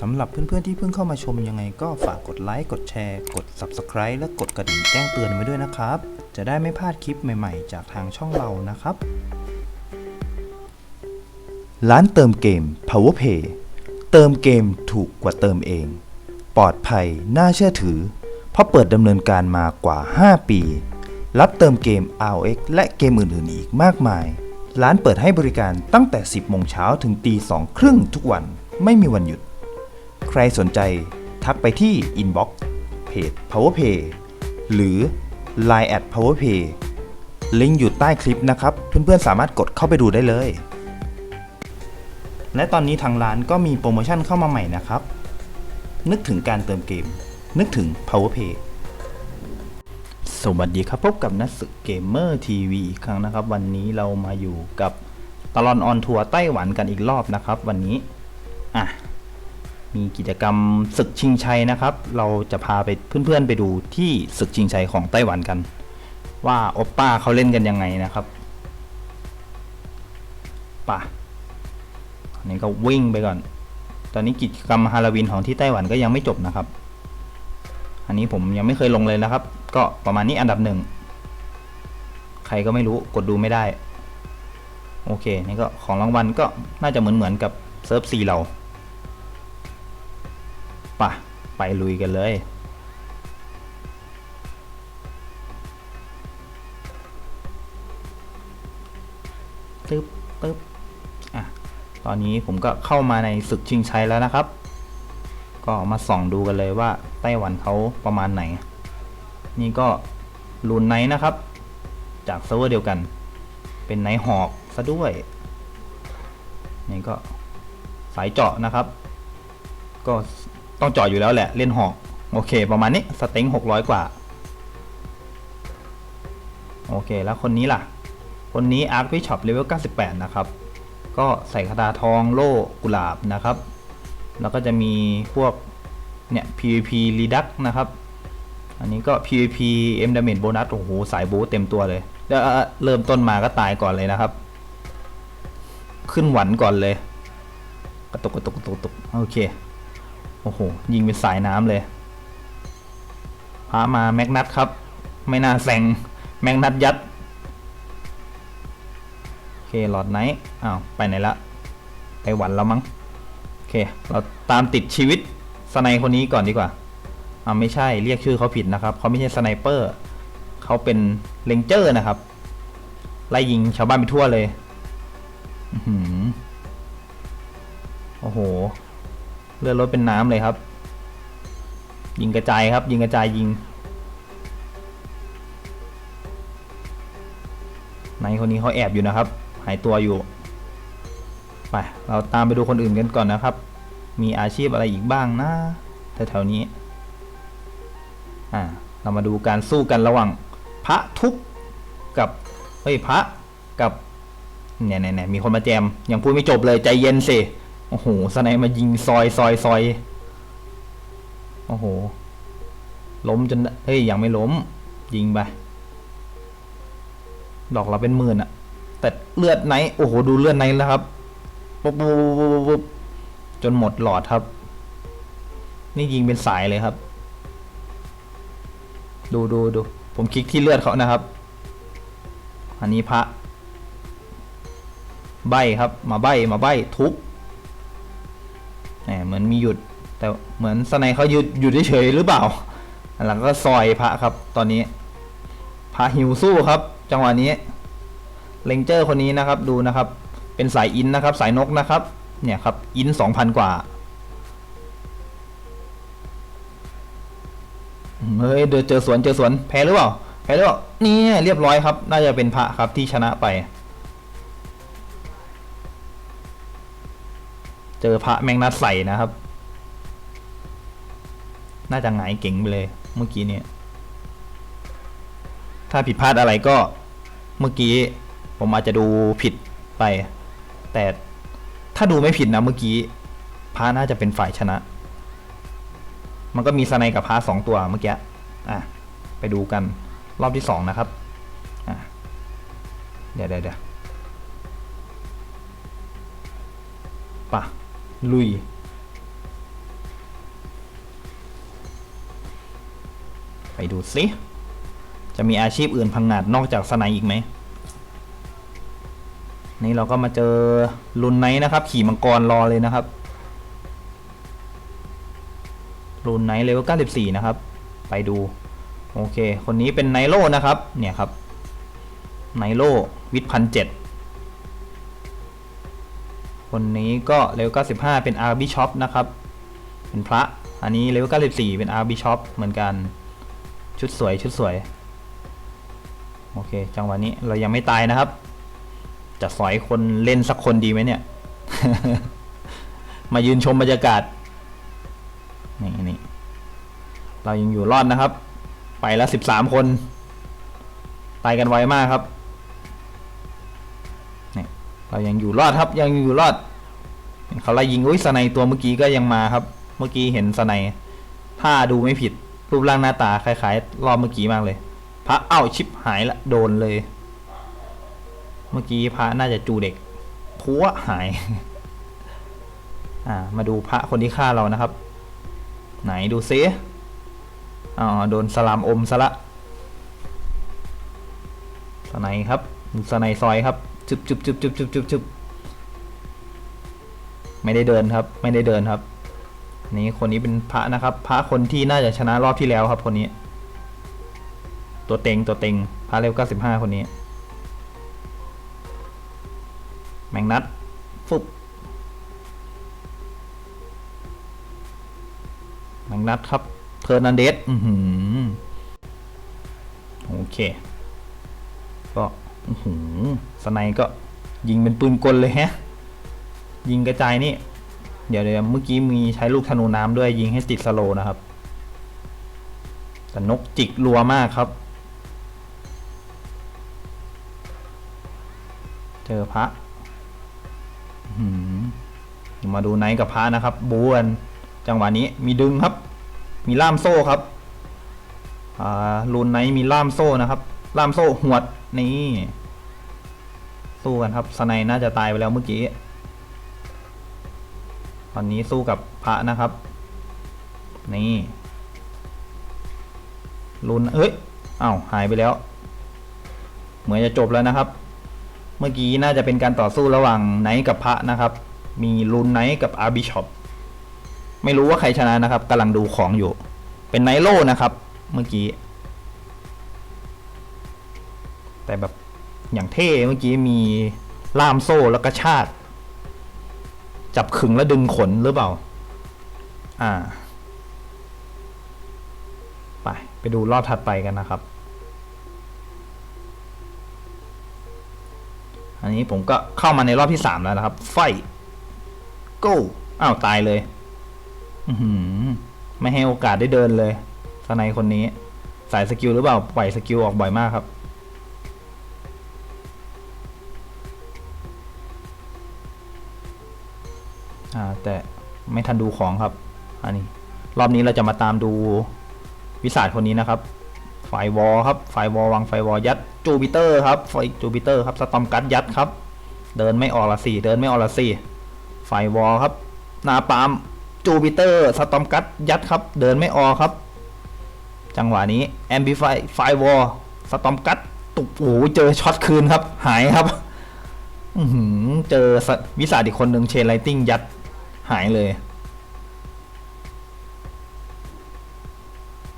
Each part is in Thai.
สำหรับเพื่อนๆที่เพิ่งเข้ามาชมยังไงก็ฝากกดไลค์กดแชร์ กด Subscribe และกดกระดิ่งแจ้งเตือนไว้ด้วยนะครับ จะได้ไม่พลาดคลิปใหม่ๆ จากทางช่องเรานะครับ ร้านเติมเกม PowerPay เติมเกมถูกกว่าเติมเอง ปลอดภัยน่าเชื่อถือ เพราะเปิดดำเนินการมากว่า 5 ปี รับเติมเกม ROX และเกมอื่นๆอีกมากมาย ร้านเปิดให้บริการตั้งแต่ 10โมงเช้าถึงตี2ครึ่งทุกวันไม่มีวันหยุด ใครสนใจทักไปที่ Inbox เพจ PowerPay หรือ Line at PowerPay ลิงก์อยู่ใต้คลิปนะครับ เพื่อนๆ สามารถกดเข้าไปดูได้เลย และตอนนี้ทางร้านก็มีโปรโมชั่นเข้ามาใหม่นะครับ นึกถึงการเติมเกม นึกถึง PowerPay สวัสดีครับ พบกับนักศึกเกมเมอร์ทีวีอีกครั้งนะครับ วันนี้เรามาอยู่กับตลอนออนทัวร์ไต้หวันกันอีกรอบนะครับ วันนี้ อะ มีกิจกรรมศึกชิงชัยนะครับ เราจะพาไปเพื่อนๆไปดูที่ศึกชิงชัยของไต้หวันกัน ว่าโอปป้าเขาเล่นกันยังไงนะครับป่ะอันนี้ก็วิ่งไปก่อน ตอนนี้กิจกรรมฮาโลวีนของที่ไต้หวันก็ยังไม่จบนะครับ อันนี้ผมยังไม่เคยลงเลยนะครับ ก็ประมาณนี้อันดับหนึ่งใครก็ไม่รู้กดดูไม่ได้ โอเค นี่ก็ของรางวัลก็น่าจะเหมือนเหมือนๆกับเซิร์ฟซีเรา ปะไปลุยกันเลย ตึ๊บตึ๊บอะ ตอนนี้ผมก็เข้ามาในศึกชิงชัยแล้วนะครับ ก็มาส่องดูกันเลยว่าไต้หวันเขาประมาณไหน นี่ก็ลูนไนท์นะครับ จากเซิร์ฟเวอร์เดียวกัน เป็นไนท์หอกซะด้วย นี่ก็สายเจาะนะครับ ก็ ต้องเจาะอยู่แล้วแหละเล่นหอกโอเค ประมาณนี้สเต็งหกร้อยกว่า โอเคแล้วคนนี้ล่ะ คนนี้อาร์ h วิช็อปเลเวล98 นะครับ ก็ใส่คาถาทองโล่กุหลาบนะครับ แล้วก็จะมีพวก เนี่ย PVP Redux นะครับ อันนี้ก็ PVP M Damage Bonus โอ้โห สายบูเต็มตัวเลยเริ่มต้นมาก็ตายก่อนเลยนะครับ ขึ้นหวันก่อนเลย กระตุกกระตุกกระตุกโอเค โอ้โห ยิงเป็นสายน้ำเลยพามาแมกนัทครับ ไม่น่าแซงแมกนัทยัด โอเคหลอดไนท์อ้าว ไปไหนละไปหวันแล้วมั้ง โอเค เราตามติดชีวิตสไนคนนี้ก่อนดีกว่าอ่าไม่ใช่เรียกชื่อเขาผิดนะครับ เขาไม่ใช่สไนเปอร์ เขาเป็นเลนเจอร์นะครับ ไล่ยิงชาวบ้านไปทั่วเลย อื้อหือโอ้โห เลือดรถเป็นน้ำเลยครับ ยิงกระจายครับ ยิงกระจายยิงในคนนี้เขาแอบอยู่นะครับ หายตัวอยู่ไปเราตามไปดูคนอื่นกันก่อนนะครับ มีอาชีพอะไรอีกบ้างนะแถวๆนี้อ่าเรามาดูการสู้กันระหว่างพระทุกกับเฮ้ยพระกับเนี่ยเนี่ยเนี่ยมีคนมาแจมยังพูดไม่จบเลยใจเย็นสิ โอ้โหสไนมายิงซอยซอยซอยโอ้โห ล้มจนเฮ้ยยังไม่ล้ม ยิงไป ดอกเราเป็นหมื่นอะแต่เลือดไนโอ้โห ดูเลือดไนแล้วครับปุ๊บปุ๊บปุ๊บปุ๊บปุ๊บจนหมดหลอดครับ นี่ยิงเป็นสายเลยครับ ดูดูดู ผมคลิกที่เลือดเขานะครับ อันนี้พระ ใบครับ มาใบมาใบทุบ แหมเหมือนมีหยุด แต่เหมือนสไนเขาหยุดหยุดเฉยหรือเปล่าหลังก็ซอยพระครับ ตอนนี้พระหิวสู้ครับ จังหวะนี้เลงเจอร์คนนี้นะครับดูนะครับ เป็นสายอินนะครับ สายนกนะครับ เนี่ยครับอินสองพันกว่าเฮ้ยเดี๋ยวเจอสวนเจอสวนแพ้หรือเปล่าแพ้หรือเปล่านี่เรียบร้อยครับ น่าจะเป็นพระครับที่ชนะไป เจอพระแมงนัดใส่นะครับ น่าจะหงายเก่งไปเลยเมื่อกี้เนี่ย ถ้าผิดพลาดอะไรก็เมื่อกี้ผมอาจจะดูผิดไป แต่ถ้าดูไม่ผิดนะเมื่อกี้พระน่าจะเป็นฝ่ายชนะ มันก็มีสไนกับพาสองตัวเมื่อกี้อะไปดูกันรอบที่สองนะครับอะเดี๋ยวเดี๋ยวเดี๋ยวป่ะ ลุย ไปดูสิจะมีอาชีพอื่นพังงาดนอกจากสไนอีกไหม นี่เราก็มาเจอลุนไนนะครับ ขี่มังกรรอเลยนะครับลุนไนเลเวล94 นะครับ ไปดู โอเค คนนี้เป็นไนโลนะครับ เนี่ยครับ ไนโลวิทพันเจ็ด คนนี้ก็เลเวล95 เป็นอาร์บิชอปนะครับ เป็นพระ อันนี้เลเวล94 เป็นอาร์บิชอปเหมือนกัน ชุดสวยชุดสวย โอเค จังหวะนี้เรายังไม่ตายนะครับ จะสอยคนเล่นสักคนดีไหมเนี่ย มายืนชมบรรยากาศ นี่นี่เรายังอยู่รอดนะครับ ไปแล้วสิบสามคนไปกันไวมากครับ เรายังอยู่รอดครับยังอยู่รอดเขาไล่ยิงอุ้ยสไนตัวเมื่อกี้ก็ยังมาครับ เมื่อกี้เห็นสไนถ้าดูไม่ผิดรูปร่างหน้าตาคล้ายๆรอบเมื่อกี้มากเลย พระเอ้าชิปหายละโดนเลย เมื่อกี้พระน่าจะจูเด็กพัวหายอ่ามาดูพระคนที่ฆ่าเรานะครับ ไหนดูซิอ๋อโดนสลามอมซะละสไนครับสไนซอยครับ จุบจุบจุบจุบจุบจุบจุบไม่ได้เดินครับ ไม่ได้เดินครับ นี่คนนี้เป็นพระนะครับ พระคนที่น่าจะชนะรอบที่แล้วครับ คนนี้ ตัวเต็งตัวเต็งพระเลเวล95คนนี้ แมงนัดฟุบแมงนัดครับเทอร์นันเดสอือหือโอเค ก็ สไนก็ยิงเป็นปืนกลเลยฮะ ยิงกระจายนี่ เดี๋ยวเดี๋ยวเมื่อกี้มีใช้ลูกธนูน้ำด้วยยิงให้ติดสโลนะครับ แต่นกจิกรัวมากครับ เจอพระหือมาดูไนท์กับพระนะครับบูนจังหวะนี้มีดึงครับ มีล่ามโซ่ครับอ่าลูนไนท์มีล่ามโซ่นะครับ ล่ามโซ่หวด นี่สู้กันครับสไนน่าจะตายไปแล้วเมื่อกี้ตอนนี้สู้กับพระนะครับ นี่ลุนเอ้ยอ้าวหายไปแล้ว เหมือนจะจบแล้วนะครับ เมื่อกี้น่าจะเป็นการต่อสู้ระหว่างไนท์กับพระนะครับ มีลุนไนท์กับอาร์บิชอปไม่รู้ว่าใครชนะนะครับกำลังดูของอยู่ เป็นไนโลนะครับ เมื่อกี้ แต่แบบอย่างเท่เมื่อกี้มีล่ามโซ่แล้วก็ชากจับขึงแล้วดึงขนหรือเปล่า อ่า ไป ไปดูรอบถัดไปกันนะครับ อันนี้ผมก็เข้ามาในรอบที่สามแล้วนะครับ ไฟ go อ้าว ตายเลย อืไม่ให้โอกาสได้เดินเลยสไนคนนี้ สายสกิลหรือเปล่า ปล่อยสกิลออกบ่อยมากครับ อ่าแต่ไม่ทันดูของครับ อันนี้ รอบนี้เราจะมาตามดูวิสาดคนนี้นะครับ ไฟวอลครับ ไฟวอลวางไฟวอลยัดจูปิเตอร์ครับ ไฟจูปิเตอร์ครับ สตอมกัดยัดครับ เดินไม่ออกละสี่ เดินไม่ออกละสี่ ไฟวอลครับ นาปามจูปิเตอร์ สตอมกัดยัดครับ เดินไม่ออกครับ จังหวะนี้แอมบิไฟไฟวอลสตอมกัดตุกโอ้โหเจอช็อตคืนครับ หายครับเจอวิสาดอีกคนหนึ่งเชนไลติงยัด หายเลย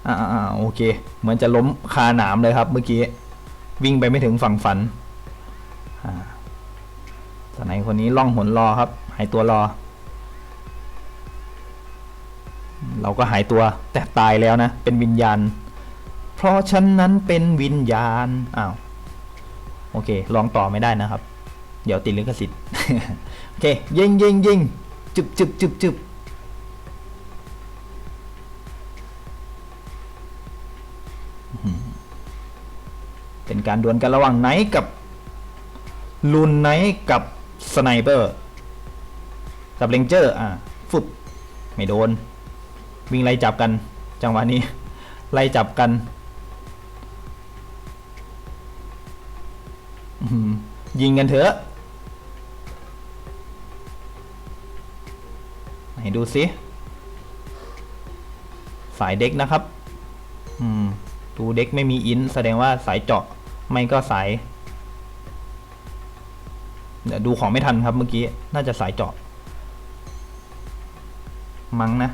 อ่าโอเค เหมือนจะล้มคาหนามเลยครับเมื่อกี้ วิ่งไปไม่ถึงฝั่งฝันอ่าตอนไหนคนนี้ล่องหนรอครับ หายตัวรอ เราก็หายตัวแต่ตายแล้วนะ เป็นวิญญาณ เพราะฉันนั้นเป็นวิญญาณ อ้าว โอเค ลองต่อไม่ได้นะครับ เดี๋ยวติดลิขสิทธิ์ โอเค ยิงยิงยิง จึบจึบจึบจึบเป็นการดวลกันระหว่างไนท์กับลุนไนท์กับสไนเปอร์กับเลงเจอร์อะฟุบไม่โดน วิ่งไล่จับกัน จังหวะนี้ ไล่จับกันยิงกันเถอะ ไหนดูสิสายเด็กนะครับอืมดูเด็กไม่มีอินแสดงว่าสายเจาะไม่ก็สายเดี๋ยวดูของไม่ทันครับเมื่อกี้ น่าจะสายเจาะ มั้งนะ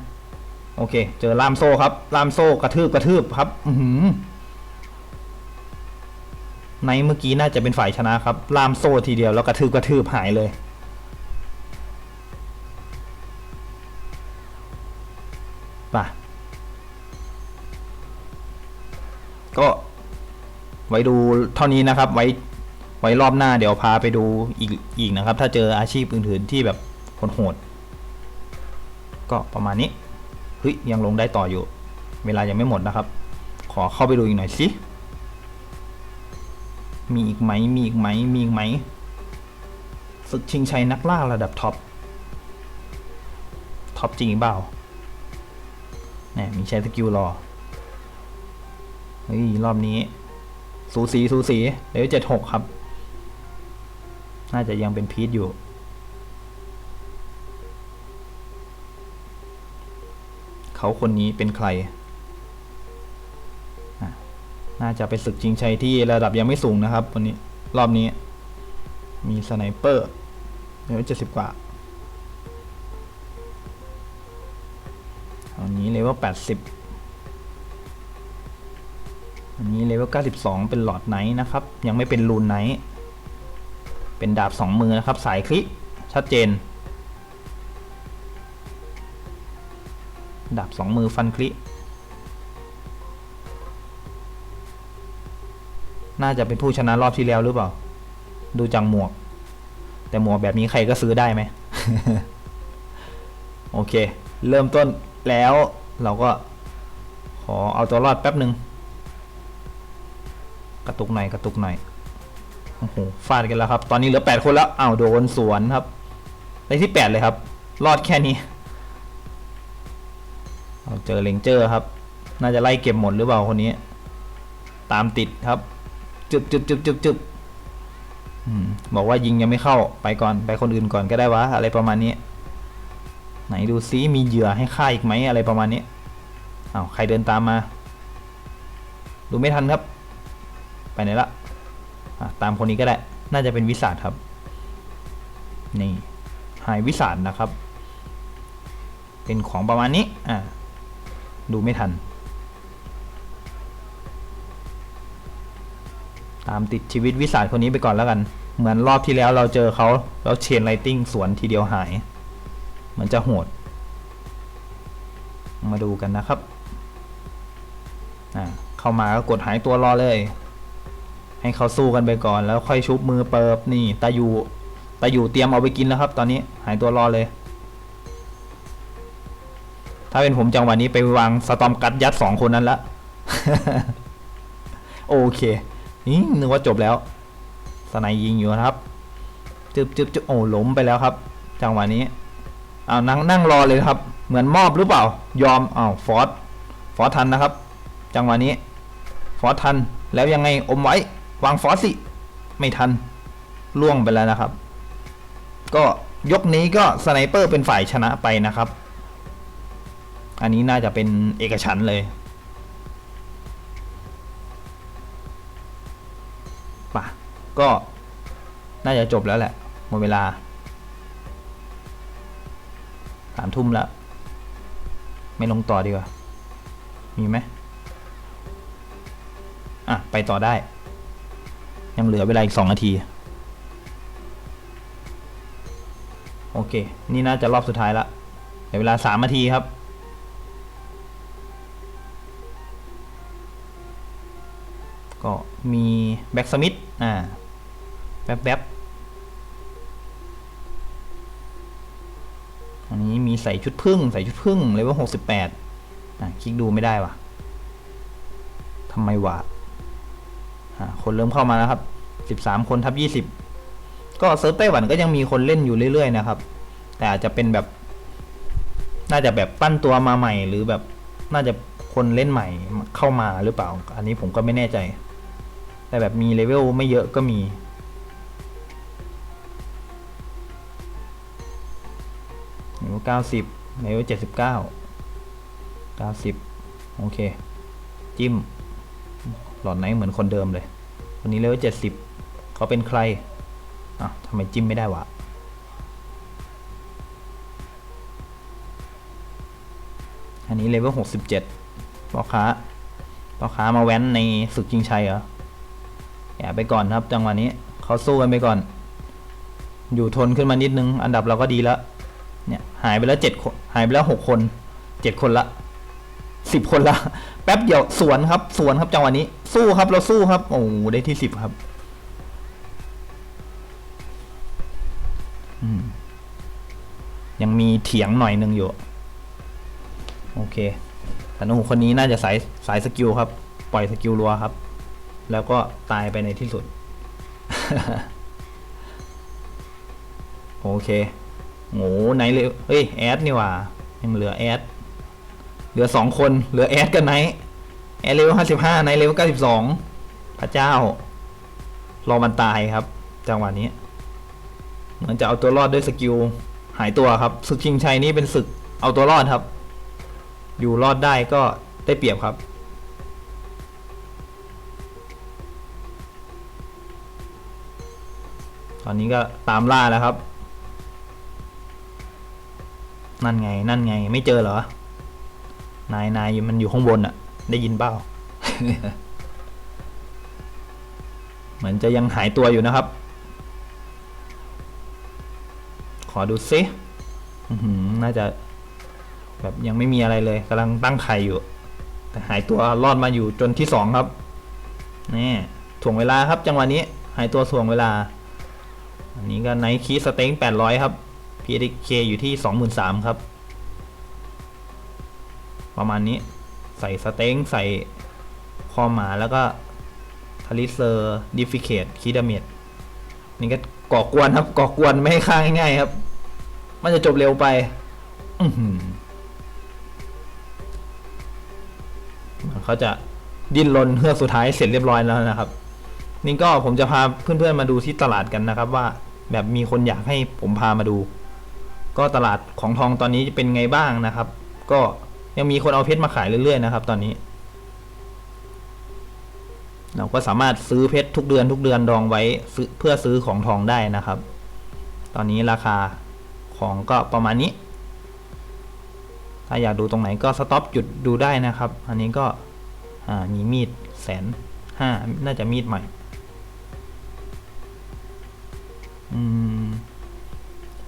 โอเค เจอล่ามโซ่ครับ ล่ามโซ่กระทืบกระทืบครับ อืในเมื่อกี้น่าจะเป็นฝ่ายชนะครับ ล่ามโซ่ทีเดียวแล้วกระทืบกระทืบหายเลย ก็ไว้ดูเท่านี้นะครับ ไว้ไว้รอบหน้าเดี๋ยวพาไปดูอีกอีกนะครับ ถ้าเจออาชีพอื่นๆที่แบบโหดๆก็ประมาณนี้เฮ้ยยังลงได้ต่ออยู่ เวลายังไม่หมดนะครับ ขอเข้าไปดูอีกหน่อยสิมีอีกไหมมีอีกไหมมีอีกไหมศึกชิงชัยนักล่าระดับท็อปท็อปจริงเปล่าเนี่ยมีใช้สกิลรอ เฮ้ยรอบนี้ สูสีสูสีเลเวลเจ็ดหกครับ น่าจะยังเป็นพีทอยู่เขาคนนี้เป็นใคร น่าจะไปศึกจริงชัยที่ระดับยังไม่สูงนะครับวันนี้รอบนี้ มีสไนเปอร์เลเวลเจ็ดสิบกว่าอันนี้เลเวลแปดสิบ อันนี้เลเวล 92 เป็นหลอดไนท์นะครับ ยังไม่เป็นรูนไนท์เป็นดาบสองมือนะครับ สายคลิชัดเจน ดาบสองมือฟันคลิน่าจะเป็นผู้ชนะรอบที่แล้วหรือเปล่า ดูจากหมวก แต่หมวกแบบนี้ใครก็ซื้อได้ไหม โอเค เริ่มต้นแล้วเราก็ขอเอาตัวรอดแป๊บหนึ่ง กระตุกหน่อยกระตุกหน่อยโอ้โหฟาดกันแล้วครับ ตอนนี้เหลือแปดคนแล้วอ้าวโดนสวนครับได้ที่แปดเลยครับ รอดแค่นี้เอาเจอเลงเจอร์ครับ น่าจะไล่เก็บหมดหรือเปล่าคนนี้ ตามติดครับจึบจึบจึบจึบจึบบอกว่ายิงยังไม่เข้าไปก่อนไปคนอื่นก่อนก็ได้วะอะไรประมาณนี้ ไหนดูซิมีเหยื่อให้ฆ่าอีกไหมอะไรประมาณนี้อ้าวใครเดินตามมา ดูไม่ทันครับ ไปไหนละตามคนนี้ก็ได้ น่าจะเป็นวิสาดครับ นี่ หายวิสาดนะครับ เป็นของประมาณนี้ อ่า ดูไม่ทัน ตามติดชีวิตวิสาดคนนี้ไปก่อนแล้วกัน เหมือนรอบที่แล้วเราเจอเขาแล้วเชนไลติงสวนทีเดียวหาย เหมือนจะโหด มาดูกันนะครับ อ่า เข้ามาก็กดหายตัวรอเลย ให้เขาสู้กันไปก่อนแล้วค่อยชุบมือเปิบนี่ตาอยู่ตาอยู่เตรียมเอาไปกินแล้วครับ ตอนนี้หายตัวรอเลย ถ้าเป็นผมจังหวะนี้ไปวางสตอมกัดยัดสองคนนั้นละโอเคนี่นึกว่าจบแล้วสไนยิงอยู่นะครับจึบจึบจึบโอ้ล้มไปแล้วครับ จังหวะนี้เอานั่งนั่งรอเลยครับ เหมือนมอบหรือเปล่า ยอมอ้าวฟอสฟอสทันนะครับ จังหวะนี้ ฟอสทันแล้วยังไงอมไว้ วางฟอสสิไม่ทันล่วงไปแล้วนะครับ ก็ยกนี้ก็สไนเปอร์เป็นฝ่ายชนะไปนะครับ อันนี้น่าจะเป็นเอกฉันเลยป่ะก็น่าจะจบแล้วแหละหมดเวลาสามทุ่มแล้ว ไม่ลงต่อดีกว่า มีไหมอะ ไปต่อได้ ยังเหลือเวลาอีกสองนาที โอเค นี่น่าจะรอบสุดท้ายละเหลือเวลาสามนาทีครับ ก็มีแบ็กสมิธอ่า แป๊บแป๊บอันนี้มีใส่ชุดพึ่ง ใส่ชุดพึ่งเลเวลหกสิบแปดอะคลิกดูไม่ได้วะทำไมวะอ่า คนเริ่มเข้ามาแล้วครับ 13 คนทับ 20 ก็เซิร์ฟไต้หวันก็ยังมีคนเล่นอยู่เรื่อยๆนะครับ แต่อาจจะเป็นแบบ น่าจะแบบปั้นตัวมาใหม่ หรือแบบน่าจะคนเล่นใหม่เข้ามาหรือเปล่า อันนี้ผมก็ไม่แน่ใจ แต่แบบมีเลเวลไม่เยอะก็มีเลเวล90เลเวล79 90โอเค จิ้ม หลอดไนเหมือนคนเดิมเลยคนนี้เลเวลเจ็ดสิบเขาเป็นใครอะทำไมจิ้มไม่ได้วะอันนี้เลเวลหกสิบเจ็ดพ่อค้าพ่อค้ามาแว้นในศึกจิงชัยเหรออย่าไปก่อนครับ จังหวะนี้เขาสู้กันไปก่อน อยู่ทนขึ้นมานิดนึง อันดับเราก็ดีแล้ว เนี่ย หายไปแล้วเจ็ดคนหายไปแล้วหกคนเจ็ดคนละ สิบคนละ แป๊บเดียวสวนครับ สวนครับจังหวะนี้ สู้ครับเราสู้ครับ โอ้ได้ที่สิบครับยังมีเถียงหน่อยหนึ่งอยู่ โอเคธนูคนนี้น่าจะสายสายสกิลครับ ปล่อยสกิลรัวครับ แล้วก็ตายไปในที่สุด โอเคโง่ไหนเลยเฮ้ย แอดนี่ว่า ยังเหลือแอด เหลือสองคน เหลือแอดกับไนท์แอดเลเวลห้าสิบห้าไนท์เลเวลเก้าสิบสองพระเจ้ารอมันตายครับ จังหวะนี้ เหมือนจะเอาตัวรอดด้วยสกิลหายตัวครับศึกชิงชัยนี่เป็นศึกเอาตัวรอดครับ อยู่รอดได้ก็ได้เปรียบครับ ตอนนี้ก็ตามล่าแล้วครับ นั่นไงนั่นไงไม่เจอเหรอ นายนายมันอยู่ข้างบนอะได้ยินเปล่าเหมือนจะยังหายตัวอยู่นะครับ ขอดูซิหือน่าจะ แบบยังไม่มีอะไรเลยกำลังตั้งไข่อยู่ แต่หายตัวรอดมาอยู่จนที่สองครับนี่ถ่วงเวลาครับจังหวะนี้ หายตัวถ่วงเวลา อันนี้ก็ไนคีสเต็งแปดร้อยครับ PDK อยู่ที่สองหมื่นสามครับ ประมาณนี้ใส่สเต็งใส่คอหมาแล้วก็ทาริเซอร์ดิฟิเคตคีดาเมดนี่ก็ก่อกวนครับ ก่อกวนไม่ให้ฆ่าง่ายๆครับ มันจะจบเร็วไป อือหือเขาจะดิ้นรนเพื่อกสุดท้ายเสร็จเรียบร้อยแล้วนะครับ นี่ก็ผมจะพาเพื่อนๆมาดูที่ตลาดกันนะครับ ว่าแบบมีคนอยากให้ผมพามาดู ก็ตลาดของทองตอนนี้เป็นไงบ้างนะครับ ก็ ยังมีคนเอาเพชรมาขายเรื่อยๆนะครับ ตอนนี้ เราก็สามารถซื้อเพชรทุกเดือนทุกเดือนดองไว้เพื่อซื้อของทองได้นะครับ ตอนนี้ราคาของก็ประมาณนี้ ถ้าอยากดูตรงไหนก็สต็อปหยุดดูได้นะครับ อันนี้ก็มีมีดแสนห้าน่าจะมีดใหม่อืม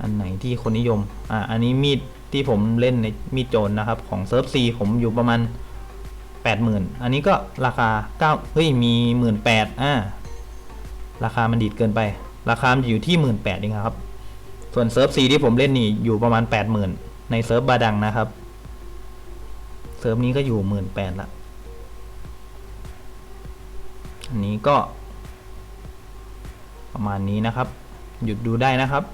อันไหนที่คนนิยม อ่า อันนี้มีด ที่ผมเล่นในมีดโจรนะครับ ของเซิร์ฟซีผมอยู่ประมาณแปดหมื่นอันนี้ก็ราคาเก้าเฮ้ย มีหมื่นแปดอ่าราคามันดีดเกินไป ราคามันอยู่ที่หมื่นแปดเองครับ ส่วนเซิร์ฟซีที่ผมเล่นนี่อยู่ประมาณแปดหมื่นในเซิร์ฟบาดังนะครับ เซิร์ฟนี้ก็อยู่หมื่นแปดละอันนี้ก็ ประมาณนี้นะครับ หยุดดูได้นะครับ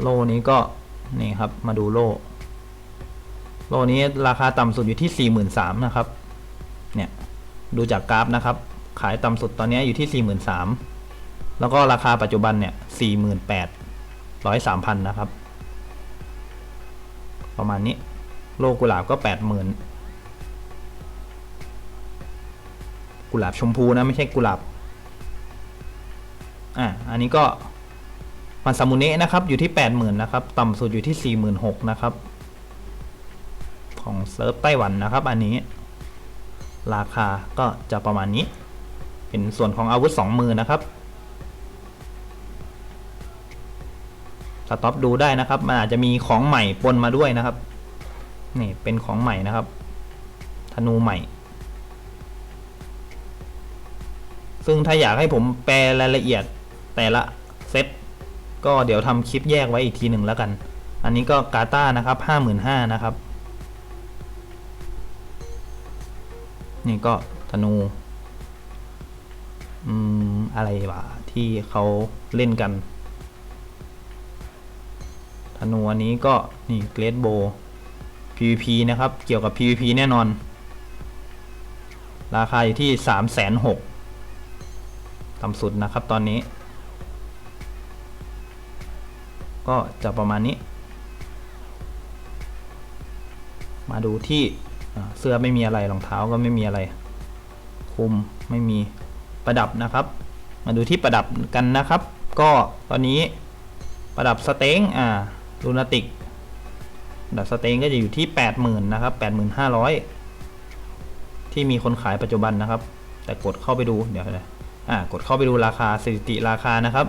โลนี้ก็ นี่ครับ มาดูโลโลนี้ราคาต่ำสุดอยู่ที่สี่หมื่นสามนะครับ เนี่ย ดูจากกราฟนะครับ ขายต่ำสุดตอนนี้อยู่ที่สี่หมื่นสามแล้วก็ราคาปัจจุบันเนี่ยสี่หมื่นแปดร้อยสามพันนะครับ ประมาณนี้ โลกุหลาบก็แปดหมื่นกุหลาบชมพูนะ ไม่ใช่กุหลาบ อะ อันนี้ก็ มันซามูเนะนะครับอยู่ที่แปดหมื่นนะครับต่ำสุดอยู่ที่สี่หมื่นหกนะครับของเซิร์ฟไต้หวันนะครับ อันนี้ ราคาก็จะประมาณนี้ เป็นส่วนของอาวุธสองมือนะครับสต็อปดูได้นะครับ มันอาจจะมีของใหม่ปนมาด้วยนะครับ นี่เป็นของใหม่นะครับ ธนูใหม่ ซึ่งถ้าอยากให้ผมแปลรายละเอียดแต่ละเซต ก็เดี๋ยวทำคลิปแยกไว้อีกทีหนึ่งแล้วกัน อันนี้ก็กาตานะครับห้าหมื่นห้านะครับ นี่ก็ธนู อืม อะไรวะที่เขาเล่นกัน ธนูอันนี้ก็ นี่เกรดโบ PVP นะครับ เกี่ยวกับ PVP แน่นอน ราคาอยู่ที่สามแสนหกต่ำสุดนะครับตอนนี้ ก็จะประมาณนี้ มาดูที่เสื้อไม่มีอะไรรองเท้าก็ไม่มีอะไร คุมไม่มีประดับนะครับ มาดูที่ประดับกันนะครับ ก็ตอนนี้ประดับสเต็งอ่าลูนาติกดับสเต็งก็จะอยู่ที่ 80,000นะครับ85,000ที่มีคนขายปัจจุบันนะครับ แต่กดเข้าไปดูเดี๋ยวนะอ่ากดเข้าไปดูราคาสถิติราคานะครับ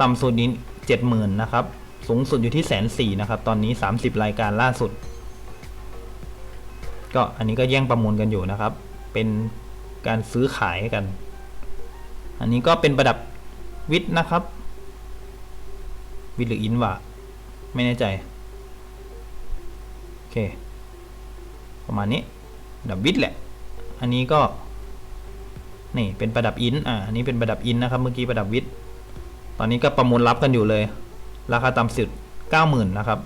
ต่ำสุดนี้ 70,000นะครับ สูงสุดอยู่ที่แสนสี่นะครับ ตอนนี้ 30 รายการล่าสุด ก็อันนี้ก็แย่งประมูลกันอยู่นะครับ เป็นการซื้อขายกัน อันนี้ก็เป็นประดับวิทย์นะครับ วิทย์หรืออินวะไม่แน่ใจ โอเค ประมาณนี้ประดับวิทย์แหละ อันนี้ก็ นี่เป็นประดับอิน อ่า อันนี้เป็นประดับอินนะครับ เมื่อกี้ประดับวิทย์ ตอนนี้ก็ประมูลรับกันอยู่เลย ราคาต่ำสุดเก้าหมื่นนะครับ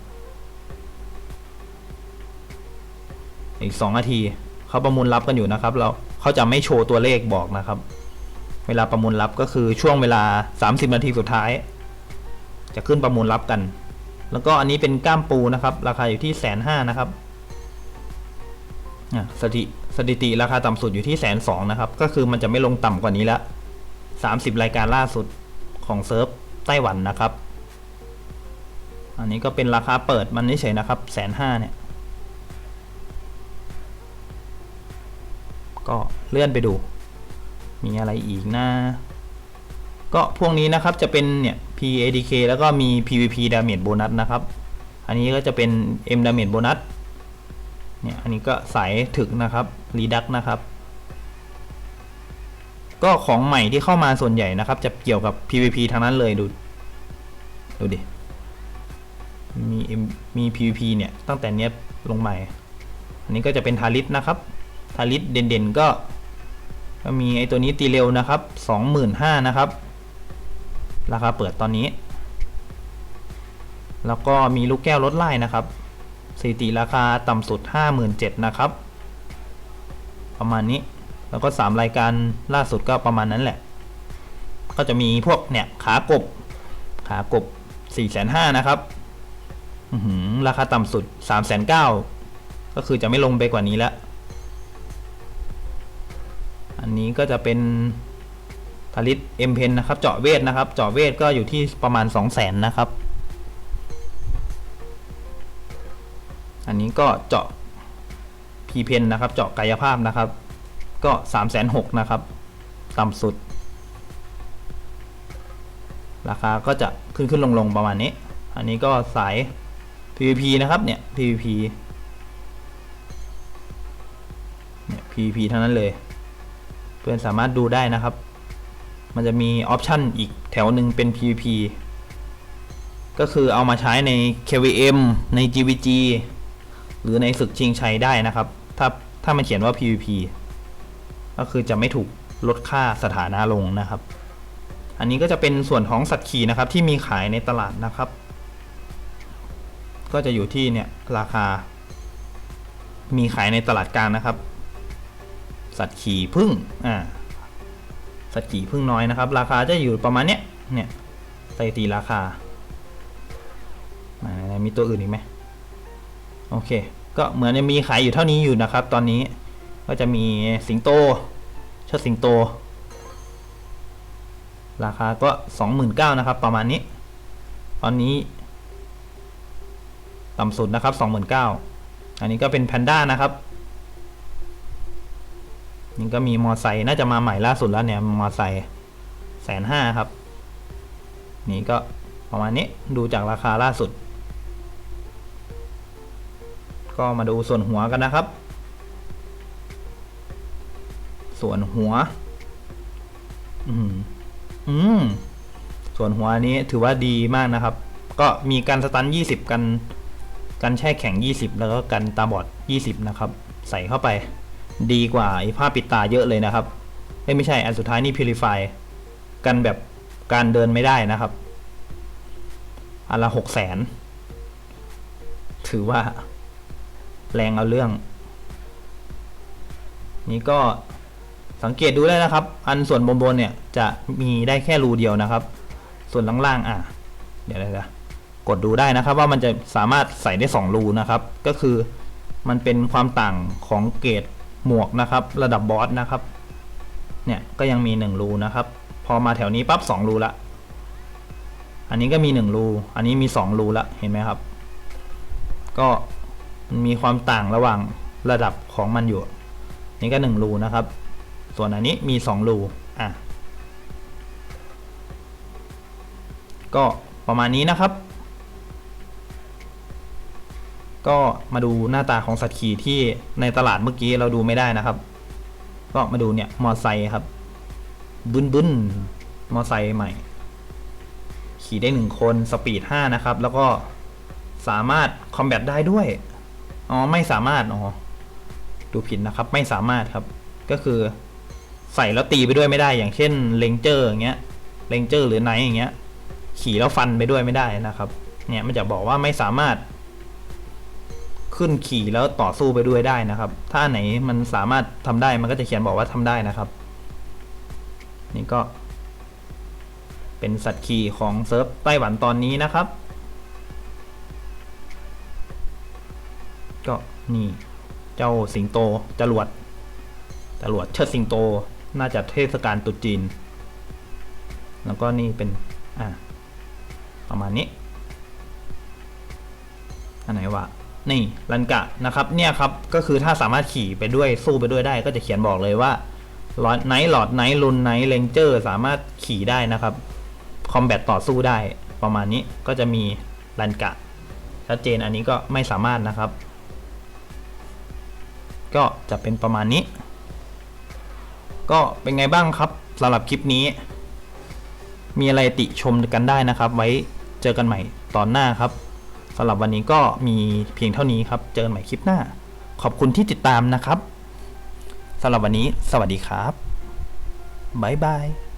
อีกสองนาทีเขาประมูลรับกันอยู่นะครับ เราเขาจะไม่โชว์ตัวเลขบอกนะครับ เวลาประมูลรับก็คือช่วงเวลา 30 นาทีสุดท้าย จะขึ้นประมูลรับกัน แล้วก็อันนี้เป็นก้ามปูนะครับ ราคาอยู่ที่แสนห้านะครับสถิสถิติราคาต่ำสุดอยู่ที่แสนสองนะครับ ก็คือมันจะไม่ลงต่ำกว่านี้แล้ว30 รายการล่าสุด ของเซิร์ฟไต้หวันนะครับ อันนี้ก็เป็นราคาเปิดมันเฉยนะครับแสนห้าเนี่ย ก็เลื่อนไปดู มีอะไรอีกนะก็พวกนี้นะครับจะเป็นเนี่ย PADK แล้วก็มี PVP Damage Bonus นะครับ อันนี้ก็จะเป็น M Damage Bonus เนี่ย อันนี้ก็สายถึกนะครับ Redux นะครับ ก็ของใหม่ที่เข้ามาส่วนใหญ่นะครับ จะเกี่ยวกับ PVP ทั้งนั้นเลยดู ดูดิ มีมี PVP เนี่ย ตั้งแต่เนี้ยลงใหม่ อันนี้ก็จะเป็นทาริสนะครับ ทาริสเด่นๆก็ ก็มีไอตัวนี้ตีเร็วนะครับ 25,000นะครับ ราคาเปิดตอนนี้ แล้วก็มีลูกแก้วลดไล่นะครับสถิติราคาต่ำสุด 57,000นะครับ ประมาณนี้ แล้วก็ 3 รายการล่าสุดก็ประมาณนั้นแหละ ก็จะมีพวกเนี่ยขากบ ขากบ4,500,000นะครับราคาต่ำสุด3,900,000ก็คือจะไม่ลงไปกว่านี้แล้ว อันนี้ก็จะเป็นผลิตเอ็มเพนนะครับ เจาะเวทนะครับ เจาะเวทก็อยู่ที่ประมาณ 2 0 0แสนนะครับ อันนี้ก็เจาะพีเพนนะครับ เจาะกายภาพนะครับ ก็3ามแสนหกนะครับ ต่ำสุด ราคาก็จะขึ้นขึ้นลงลงประมาณนี้ อันนี้ก็สาย PVP นะครับเนี่ย PVP เนี่ย PVP ทั้งนั้นเลย เพื่อนสามารถดูได้นะครับ มันจะมีออปชันอีกแถวหนึ่งเป็น PVP ก็คือเอามาใช้ใน KVM ใน GVG หรือในศึกชิงชัยได้นะครับ ถ้าถ้ามันเขียนว่า PVP ก็คือจะไม่ถูกลดค่าสถานะลงนะครับ อันนี้ก็จะเป็นส่วนของสัตว์ขี่นะครับที่มีขายในตลาดนะครับ ก็จะอยู่ที่เนี่ยราคา มีขายในตลาดกลางนะครับ สัตว์ขี่พึ่งอ่าสัตว์ขี่พึ่งน้อยนะครับ ราคาจะอยู่ประมาณเนี้ยเนี่ยสถิติราคาอ่ามีตัวอื่นอีกไหมโอเค ก็เหมือนจะมีขายอยู่เท่านี้อยู่นะครับ ตอนนี้ ก็จะมีสิงโตเชิดสิงโต ราคาก็สองหมื่นเก้านะครับ ประมาณนี้ ตอนนี้ต่ำสุดนะครับสองหมื่นเก้าอันนี้ก็เป็นแพนด้านะครับนี่ก็มีมอไซค์น่าจะมาใหม่ล่าสุดแล้วเนี่ยมอไซค์แสนห้าครับ นี่ก็ประมาณนี้ดูจากราคาล่าสุด ก็มาดูส่วนหัวกันนะครับ ส่วนหัว อืมอืมส่วนหัวนี้ถือว่าดีมากนะครับ ก็มีการสตันยี่สิบกันกันแช่แข็ง20แล้วก็กันตาบอด20นะครับ ใส่เข้าไป ดีกว่าไอ้ผ้าปิดตาเยอะเลยนะครับไม่ใช่อันสุดท้ายนี่ Purify กันแบบการเดินไม่ได้นะครับ อันละหกแสน ถือว่า แรงเอาเรื่อง นี่ก็ สังเกตดูได้นะครับ อันส่วนบนบนเนี่ยจะมีได้แค่รูเดียวนะครับ ส่วนล่างๆอะเดี๋ยวๆๆกดดูได้นะครับ ว่ามันจะสามารถใส่ได้ 2 รูนะครับ ก็คือมันเป็นความต่างของเกรดหมวกนะครับ ระดับบอสนะครับ เนี่ยก็ยังมีหนึ่งรูนะครับ พอมาแถวนี้ปั๊บสองรูละอันนี้ก็มีหนึ่งรู อันนี้มีสองรูละเห็นไหมครับ ก็มันมีความต่างระหว่างระดับของมันอยู่ นี่ก็หนึ่งรูนะครับ ส่วนอันนี้มีสองรูอะก็ประมาณนี้นะครับ ก็มาดูหน้าตาของสัตว์ขี่ที่ในตลาดเมื่อกี้เราดูไม่ได้นะครับ ก็มาดูเนี่ยมอไซค์ครับบึนบึนมอไซค์ใหม่ ขี่ได้หนึ่งคนสปีดห้านะครับ แล้วก็สามารถคอมแบทได้ด้วย อ๋อ ไม่สามารถ อ๋อ ดูผิดนะครับ ไม่สามารถครับ ก็คือ ใส่แล้วตีไปด้วยไม่ได้ อย่างเช่นเลงเจอร์อย่างเงี้ยเลงเจอร์หรือไนท์อย่างเงี้ย ขี่แล้วฟันไปด้วยไม่ได้นะครับ เนี่ยมันจะบอกว่าไม่สามารถ ขึ้นขี่แล้วต่อสู้ไปด้วยได้นะครับ ถ้าไหนมันสามารถทำได้มันก็จะเขียนบอกว่าทำได้นะครับ นี่ก็ เป็นสัตว์ขี่ของเซิร์ฟไต้หวันตอนนี้นะครับ ก็นี่ เจ้าสิงโตจรวดจรวดเชิดสิงโต น่าจะเทศกาลตรุษจีน แล้วก็นี่เป็น อ่าประมาณนี้ อันไหนวะ นี่ลันกะนะครับ เนี่ยครับ ก็คือถ้าสามารถขี่ไปด้วยสู้ไปด้วยได้ ก็จะเขียนบอกเลยว่าลอดไนท์หลอดไนท์ลุนไนท์เลนเจอร์สามารถขี่ได้นะครับ คอมแบทต่อสู้ได้ ประมาณนี้ก็จะมีลันกะ ชัดเจนอันนี้ก็ไม่สามารถนะครับ ก็จะเป็นประมาณนี้ ก็เป็นไงบ้างครับสำหรับคลิปนี้ มีอะไรติชมกันได้นะครับ ไว้เจอกันใหม่ตอนหน้าครับสำหรับวันนี้ก็มีเพียงเท่านี้ครับ เจอกันใหม่คลิปหน้า ขอบคุณที่ติดตามนะครับสำหรับวันนี้ สวัสดีครับบ๊ายบาย